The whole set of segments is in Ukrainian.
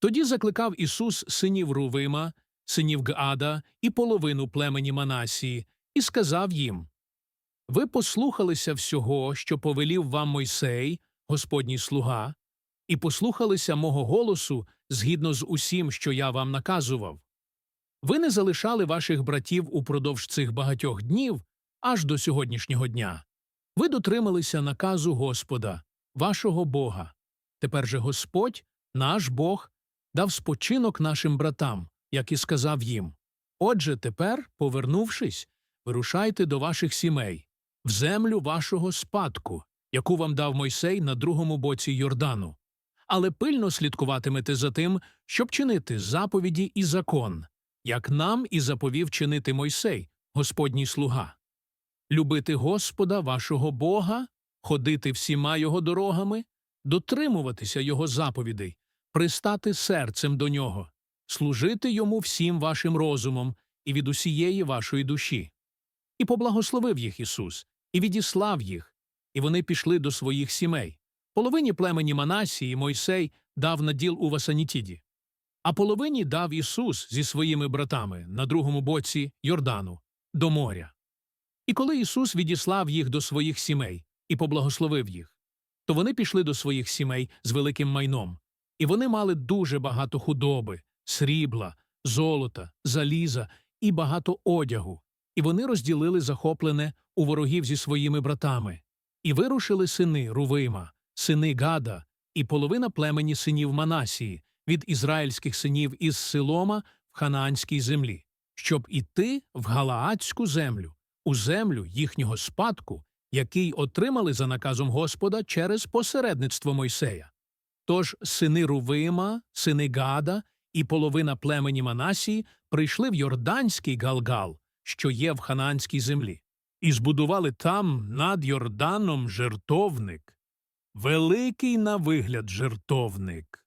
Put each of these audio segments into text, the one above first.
Тоді закликав Ісус синів Рувима, синів Гаада і половину племені Манасії, і сказав їм Ви послухалися всього, що повелів вам Мойсей, Господній слуга, і послухалися мого голосу згідно з усім, що я вам наказував. Ви не залишали ваших братів упродовж цих багатьох днів аж до сьогоднішнього дня. Ви дотрималися наказу Господа, вашого Бога. Тепер же Господь, наш Бог, дав спочинок нашим братам, як і сказав їм. Отже, тепер, повернувшись, вирушайте до ваших сімей, в землю вашого спадку, яку вам дав Мойсей на другому боці Йордану. Але пильно слідкуватимете за тим, щоб чинити заповіді і закон, як нам і заповів чинити Мойсей, Господній слуга. Любити Господа, вашого Бога, ходити всіма його дорогами, дотримуватися його заповідей, пристати серцем до нього, служити йому всім вашим розумом і від усієї вашої душі. І поблагословив їх Ісус, і відіслав їх, і вони пішли до своїх сімей. Половині племені Манасії Мойсей дав наділ у Васанітіді, а половині дав Ісус зі своїми братами на другому боці Йордану, до моря. І коли Ісус відіслав їх до своїх сімей і поблагословив їх, то вони пішли до своїх сімей з великим майном, і вони мали дуже багато худоби, срібла, золота, заліза і багато одягу, і вони розділили захоплене у ворогів зі своїми братами, і вирушили сини Рувима, сини Гада, і половина племені синів Манасії від ізраїльських синів із Силома в ханаанській землі, щоб іти в Галаадську землю, у землю їхнього спадку, який отримали за наказом Господа через посередництво Мойсея. Тож сини Рувима, сини Гада і половина племені Манасії прийшли в Йорданський Галгал, що є в ханаанській землі, і збудували там над Йорданом жертовник, великий на вигляд жертовник.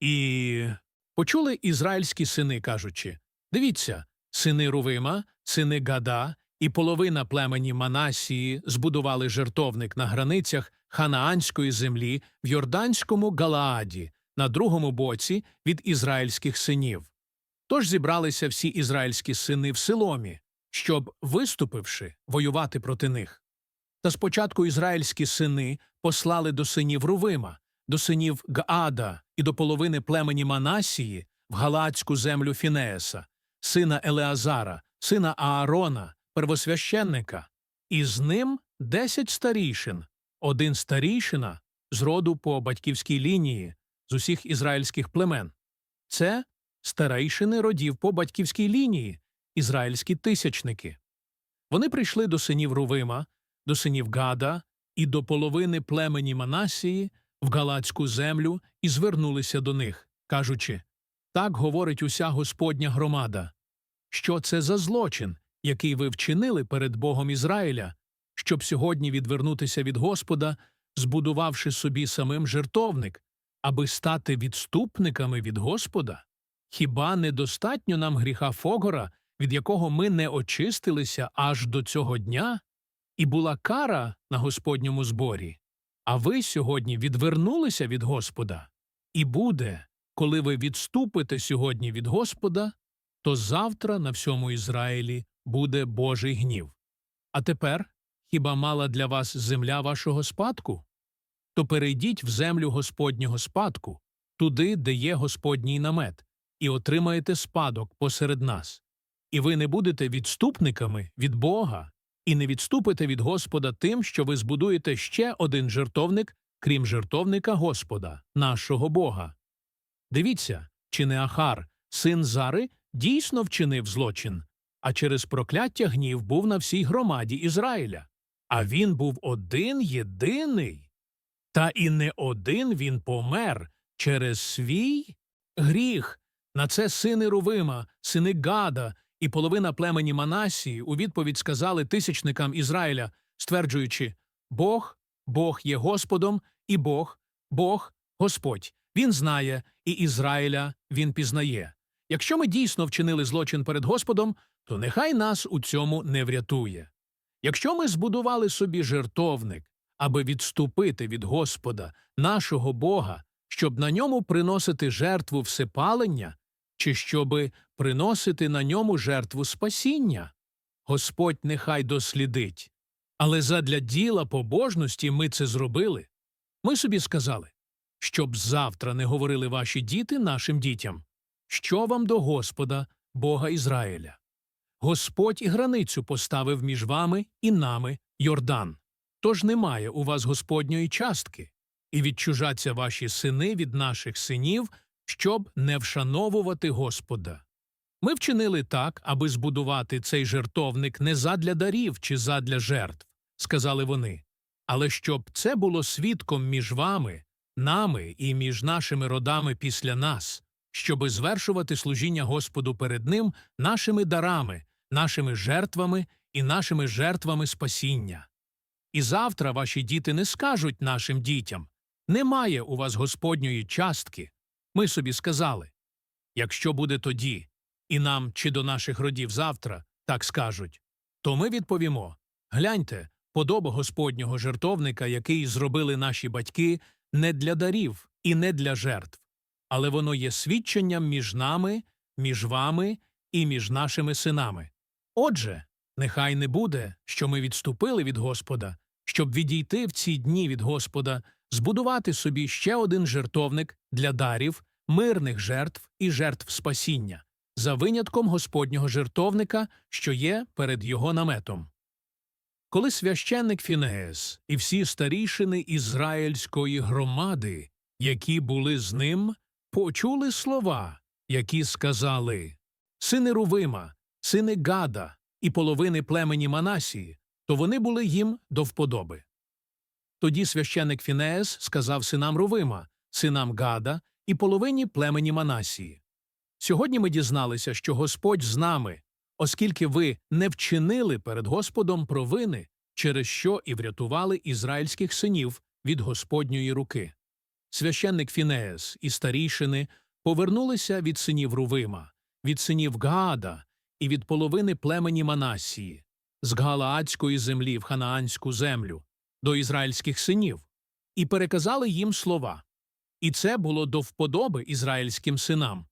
І почули ізраїльські сини, кажучи Дивіться, сини Рувима, сини Гада і половина племені Манасії збудували жертовник на границях ханаанської землі в Йорданському Галааді, на другому боці від ізраїльських синів. Тож зібралися всі ізраїльські сини в Силомі, щоб, виступивши, воювати проти них. Та спочатку ізраїльські сини послали до синів Рувима, до синів Гаада і до половини племені Манасії в Галацьку землю Фінееса, сина Елеазара, сина Аарона, первосвященника, і з ним десять старійшин, один старійшина з роду по батьківській лінії з усіх ізраїльських племен. Це старейшини родів по батьківській лінії, ізраїльські тисячники. Вони прийшли до синів Рувима, до синів Гада і до половини племені Манасії в Галацьку землю і звернулися до них, кажучи так говорить уся Господня громада. Що це за злочин, який ви вчинили перед Богом Ізраїля, щоб сьогодні відвернутися від Господа, збудувавши собі самим жертовник, аби стати відступниками від Господа? Хіба недостатньо нам гріха Фогора, від якого ми не очистилися аж до цього дня? І була кара на Господньому зборі. А ви сьогодні відвернулися від Господа. І буде, коли ви відступите сьогодні від Господа, то завтра на всьому Ізраїлі буде Божий гнів. А тепер хіба мала для вас земля вашого спадку? То перейдіть в землю Господнього спадку, туди, де є Господній намет, і отримаєте спадок посеред нас. І ви не будете відступниками від Бога, і не відступите від Господа тим, що ви збудуєте ще один жертовник, крім жертовника Господа, нашого Бога. Дивіться, чи не Ахар, син Зари, дійсно вчинив злочин, а через прокляття гнів був на всій громаді Ізраїля. А він був один єдиний. Та і не один він помер через свій гріх. На це сини Рувима, сини Гада і половина племені Манасії у відповідь сказали тисячникам Ізраїля, стверджуючи Бог, Бог є Господом, і Бог, Бог, Господь. Він знає, і Ізраїля він пізнає. Якщо ми дійсно вчинили злочин перед Господом, то нехай нас у цьому не врятує. Якщо ми збудували собі жертовник, аби відступити від Господа, нашого Бога, щоб на ньому приносити жертву всепалення, чи щоби приносити на ньому жертву спасіння? Господь нехай дослідить. Але задля діла побожності ми це зробили. Ми собі сказали, щоб завтра не говорили ваші діти нашим дітям, що вам до Господа, Бога Ізраїля. Господь і границю поставив між вами і нами Йордан. Тож немає у вас Господньої частки, і відчужаться ваші сини від наших синів, щоб не вшановувати Господа. Ми вчинили так, аби збудувати цей жертовник не задля дарів чи задля жертв, сказали вони, але щоб це було свідком між вами, нами і між нашими родами після нас, щоби звершувати служіння Господу перед Ним нашими дарами, нашими жертвами і нашими жертвами спасіння. І завтра ваші діти не скажуть нашим дітям немає у вас Господньої частки. Ми собі сказали якщо буде тоді, і нам чи до наших родів завтра так скажуть, то ми відповімо гляньте, подоба Господнього жертовника, який зробили наші батьки, не для дарів і не для жертв, але воно є свідченням між нами, між вами і між нашими синами. Отже, нехай не буде, що ми відступили від Господа, щоб відійти в ці дні від Господа, збудувати собі ще один жертовник для дарів, мирних жертв і жертв спасіння, за винятком Господнього жертовника, що є перед його наметом. Коли священник Фінеес і всі старішини ізраїльської громади, які були з ним, почули слова, які сказали Сини Рувима, сини Гада і половини племені Манасії, то вони були їм до вподоби. Тоді священник Фінеес сказав синам Рувима, синам Гада і половині племені Манасії. Сьогодні ми дізналися, що Господь з нами, оскільки ви не вчинили перед Господом провини, через що і врятували ізраїльських синів від Господньої руки. Священник Фінеес і старішини повернулися від синів Рувима, від синів Гаада і від половини племені Манасії, з Галаадської землі в Ханаанську землю, до ізраїльських синів, і переказали їм слова. І це було до вподоби ізраїльським синам.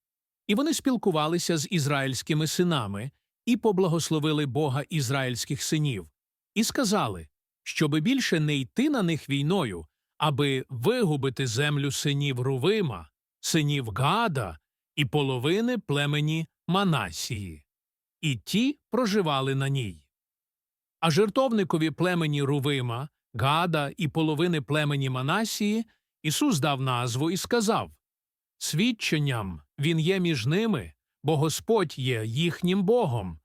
І вони спілкувалися з ізраїльськими синами і поблагословили Бога ізраїльських синів, і сказали, щоби більше не йти на них війною, аби вигубити землю синів Рувима, синів Гада і половини племені Манасії. І ті проживали на ній. А жертовникові племені Рувима, Гада і половини племені Манасії Ісус дав назву і сказав Свідченням він є між ними, бо Господь є їхнім Богом,